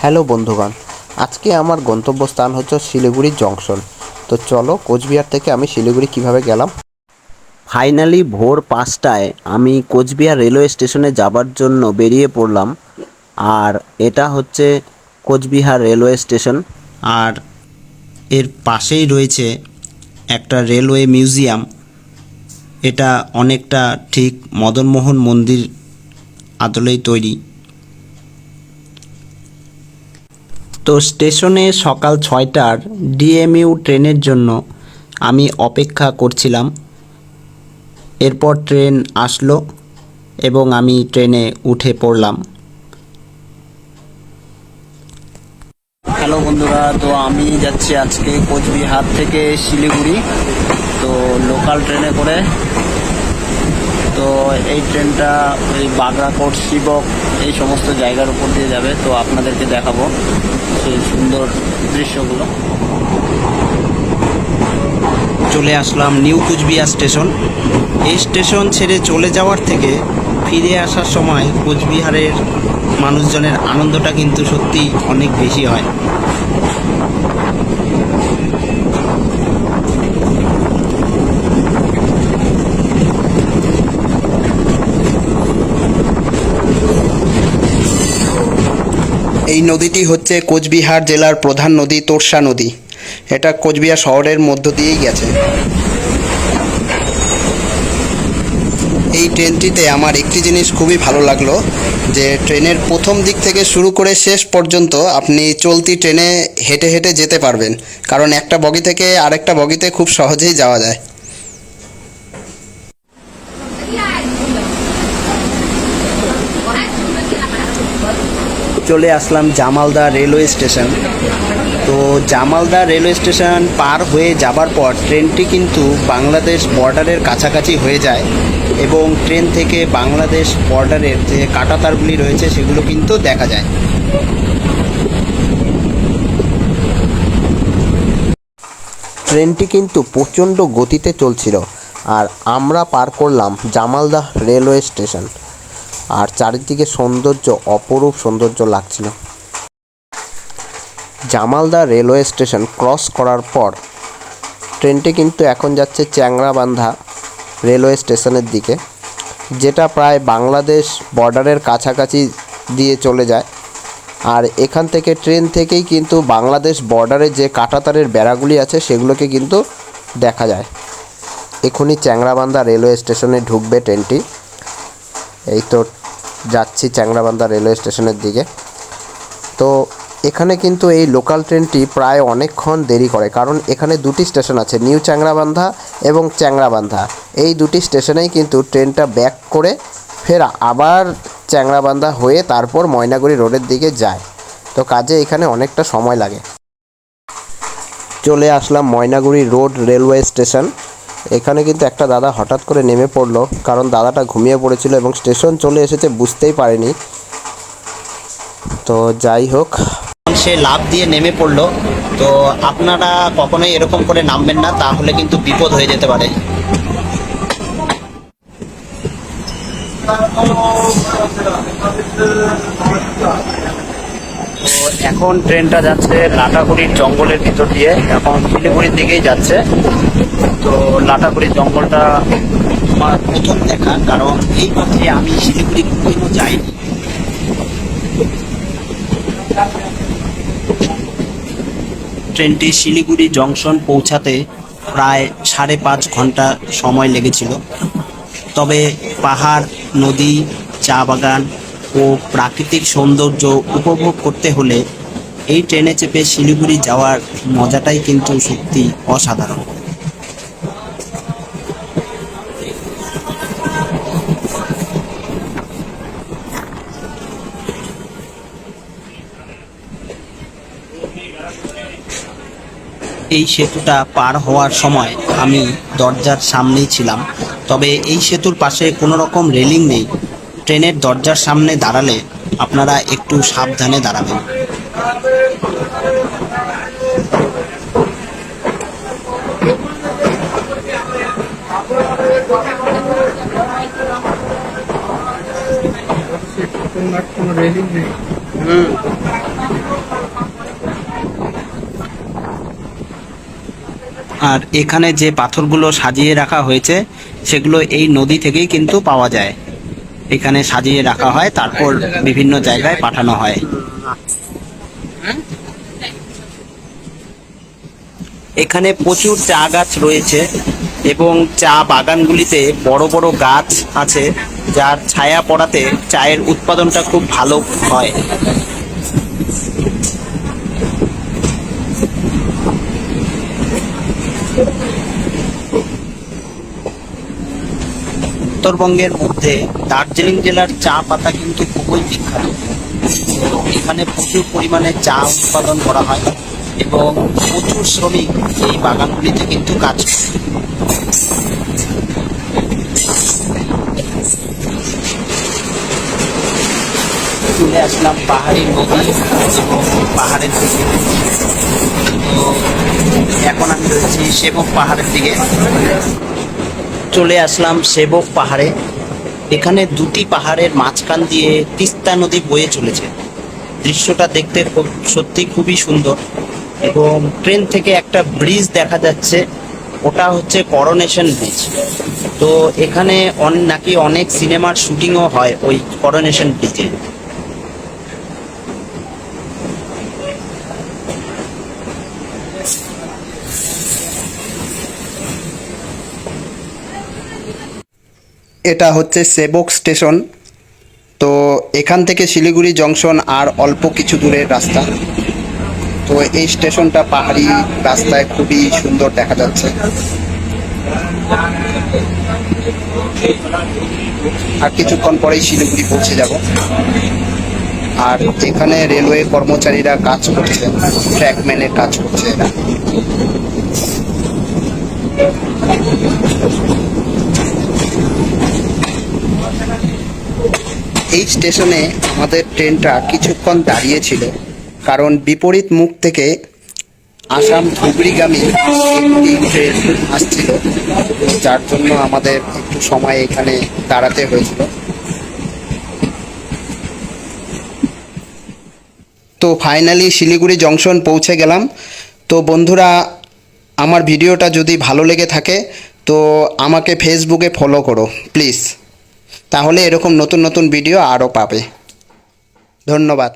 Hello বন্ধুগণ, আজকে আমার গন্তব্যস্থান হচ্ছে শিলিগুড়ি জংশন। তো চলো কোচবিহার থেকে আমি শিলিগুড়ি কীভাবে গেলাম? ফাইনালি ভোর পাঁচটায় আমি কোচবিহার রেলওয়ে স্টেশনে যাবার জন্য বেরিয়ে পড়লাম, আর এটা হচ্ছে কোচবিহার রেলওয়ে স্টেশন। আর এর পাশেই রয়েছে একটা রেলওয়ে মিউজিয়াম। এটা অনেকটা ঠিক মদনমোহন মন্দির আদলেই তৈরি। তো স্টেশনে সকাল ছয়টার ডিএমইউ ট্রেনের জন্য আমি অপেক্ষা করছিলাম। এরপর ট্রেন আসলো এবং আমি ট্রেনে উঠে পড়লাম। হ্যালো বন্ধুরা, তো আমি যাচ্ছি আজকে কোচবিহার থেকে শিলিগুড়ি। তো লোকাল ট্রেনে করে তো এই ট্রেনটা ওই বাগড়াকোট শিবক, এই সমস্ত জায়গার উপর দিয়ে যাবে। তো আপনাদেরকে দেখাবো সেই সুন্দর দৃশ্যগুলো। চলে আসলাম নিউ কুচবিহার স্টেশন। এই স্টেশন ছেড়ে চলে যাওয়ার থেকে ফিরে আসার সময় কোচবিহারের মানুষজনের আনন্দটা কিন্তু সত্যি অনেক বেশি হয়। এই নদীটি হচ্ছে কোচবিহার জেলার প্রধান নদী তোরসা নদী। এটা কোচবিহার শহরের মধ্য দিয়েই গেছে। এই ট্রেনটিতে আমার একটি জিনিস খুবই ভালো লাগল যে ট্রেনের প্রথম দিক থেকে শুরু করে শেষ পর্যন্ত আপনি চলতি ট্রেনে হেঁটে হেঁটে যেতে পারবেন। কারণ একটা বগি থেকে আরেকটা বগিতে খুব সহজেই যাওয়া যায়। চলে আসলাম জামালদা রেলওয়ে স্টেশন। তো জামালদা রেলওয়ে স্টেশন পার হয়ে যাবার পর ট্রেনটি কিন্তু বাংলাদেশ বর্ডারের কাছাকাছি হয়ে যায় এবং ট্রেন থেকে বাংলাদেশ বর্ডারের যে কাঁটাতারগুলি রয়েছে সেগুলো কিন্তু দেখা যায়। ট্রেনটি কিন্তু প্রচণ্ড গতিতে চলছিল আর আমরা পার করলাম জামালদা রেলওয়ে স্টেশন। আর চারিদিকে সৌন্দর্য, অপরূপ সৌন্দর্য লাগছিল। জামালদা রেলওয়ে স্টেশন ক্রস করার পর ট্রেনটি কিন্তু এখন যাচ্ছে চ্যাংরাবান্ধা রেলওয়ে স্টেশনের দিকে, যেটা প্রায় বাংলাদেশ বর্ডারের কাছাকাছি দিয়ে চলে যায়। আর এখান থেকে ট্রেন থেকেই কিন্তু বাংলাদেশ বর্ডারে যে কাঁটাতারের বেড়াগুলি আছে, সেগুলোকে কিন্তু দেখা যায়। এখনই চ্যাংরাবান্ধা রেলওয়ে স্টেশনে ঢুকবে ট্রেনটি। এই তো যাচ্ছি চ্যাংরাবান্ধা রেলওয়ে স্টেশনের দিকে। তো এখানে কিন্তু এই লোকাল ট্রেনটি প্রায় অনেকক্ষণ দেরি করে, কারণ এখানে দুটি স্টেশন আছে, নিউ চ্যাংরাবান্ধা এবং চ্যাংরাবান্ধা। এই দুটি স্টেশনেই কিন্তু ট্রেনটা ব্যাক করে ফের, আবার চ্যাংরাবান্ধা হয়ে তারপর ময়নাগুড়ি রোডের দিকে যায়। তো কাজে এখানে অনেকটা সময় লাগে। চলে আসলাম ময়নাগুড়ি রোড রেলওয়ে স্টেশন। এখানে কিন্তু একটা দাদা হঠাৎ করে নেমে পড়ল কারণ দাদাটা ঘুমিয়ে পড়েছিল এবং স্টেশন চলে এসেছে বুঝতেই পারেনি। তো যাই হোক। সে লাভ দিয়ে নেমে পড়ল তো আপনারা কখনোই এরকম করে নামবেন না তাহলে কিন্তু বিপদ হয়ে যেতে পারে। তো এখন ট্রেনটা যাচ্ছে লাটাগুড়ির জঙ্গলের ভিতর দিয়ে এখন শিলিগুড়ির দিকেই যাচ্ছে। তো লাটাগুড়ির জঙ্গলটা আমার প্রথম দেখা, কারণ এই পথে আমি শিলিগুড়ি কোনো যাইনি। ট্রেনটি শিলিগুড়ি জংশন পৌঁছাতে প্রায় সাড়ে পাঁচ ঘণ্টা সময় লেগেছিল। তবে পাহাড়, নদী, চা বাগান ও প্রাকৃতিক সৌন্দর্য উপভোগ করতে হলে এই ট্রেনে চেপে শিলিগুড়ি যাওয়ার মজাটাই কিন্তু সত্যি অসাধারণ। এই সেতুটা পার হওয়ার সময় আমি দরজার সামনেই ছিলাম। তবে এই সেতুর পাশে কোনো রকম রেলিং নেই। ট্রেনের দরজার সামনে দাঁড়ালে আপনারা একটু সাবধানে দাঁড়াবেন। কোনো রেলিং নেই। আর এখানে যে পাথরগুলো সাজিয়ে রাখা হয়েছে, সেগুলো এই নদী থেকেই কিন্তু পাওয়া যায়। এখানে সাজিয়ে রাখা হয়, তারপর বিভিন্ন জায়গায় পাঠানো হয়। এখানে প্রচুর চা গাছ রয়েছে এবং চা বাগানগুলিতে বড় বড় গাছ আছে, যার ছায়া পড়াতে চায়ের উৎপাদনটা খুব ভালো হয়। উত্তরবঙ্গের মধ্যে দার্জিলিং জেলার চা পাতা কিন্তু খুবই বিখ্যাত। এখানে প্রচুর পরিমাণে চা উৎপাদন করা হয় এবং প্রচুর শ্রমিক এই বাগানগুলিতে কিন্তু কাজ করে। চলে আসলাম পাহাড়ি নদী এবং পাহাড়ের দিকে। তো এখন আমি রয়েছি সেবক পাহাড়ের দিকে। চলে আসলাম সেবক পাহাড়ে। এখানে দুটি পাহাড়ের মাঝখান দিয়ে তিস্তা নদী বয়ে চলেছে। দৃশ্যটা দেখতে সত্যি খুবই সুন্দর এবং ট্রেন থেকে একটা ব্রিজ দেখা যাচ্ছে। ওটা হচ্ছে করোনেশন ব্রিজ তো এখানে নাকি অনেক সিনেমার শুটিংও হয় ওই করোনেশন ব্রিজে এটা হচ্ছে সেবক স্টেশন। তো এখান থেকে শিলিগুড়ি জংশন আর অল্প কিছু দূরের রাস্তা। তো এই স্টেশনটা পাহাড়ি রাস্তায় খুবই সুন্দর দেখা যাচ্ছে। আর কিছুক্ষণ পরেই শিলিগুড়ি পৌঁছে যাব। আর এখানে রেলওয়ে কর্মচারীরা কাজ করছে ট্র্যাকম্যানের কাজ করছে এরা। এই স্টেশনে আমাদের ট্রেনটা কিছুক্ষণ দাঁড়িয়েছিল, কারণ বিপরীত মুখ থেকে আসাম ধুবড়িগামী একটি ট্রেন আসছিল, যার জন্য আমাদের একটু সময় এখানে দাঁড়াতে হয়েছিল। তো ফাইনালি শিলিগুড়ি জংশন পৌঁছে গেলাম। তো বন্ধুরা, আমার ভিডিওটা যদি ভালো লেগে থাকে তো আমাকে ফেসবুকে ফলো করো প্লিজ তাহলে এরকম নতুন নতুন ভিডিও আরও পাবে। ধন্যবাদ।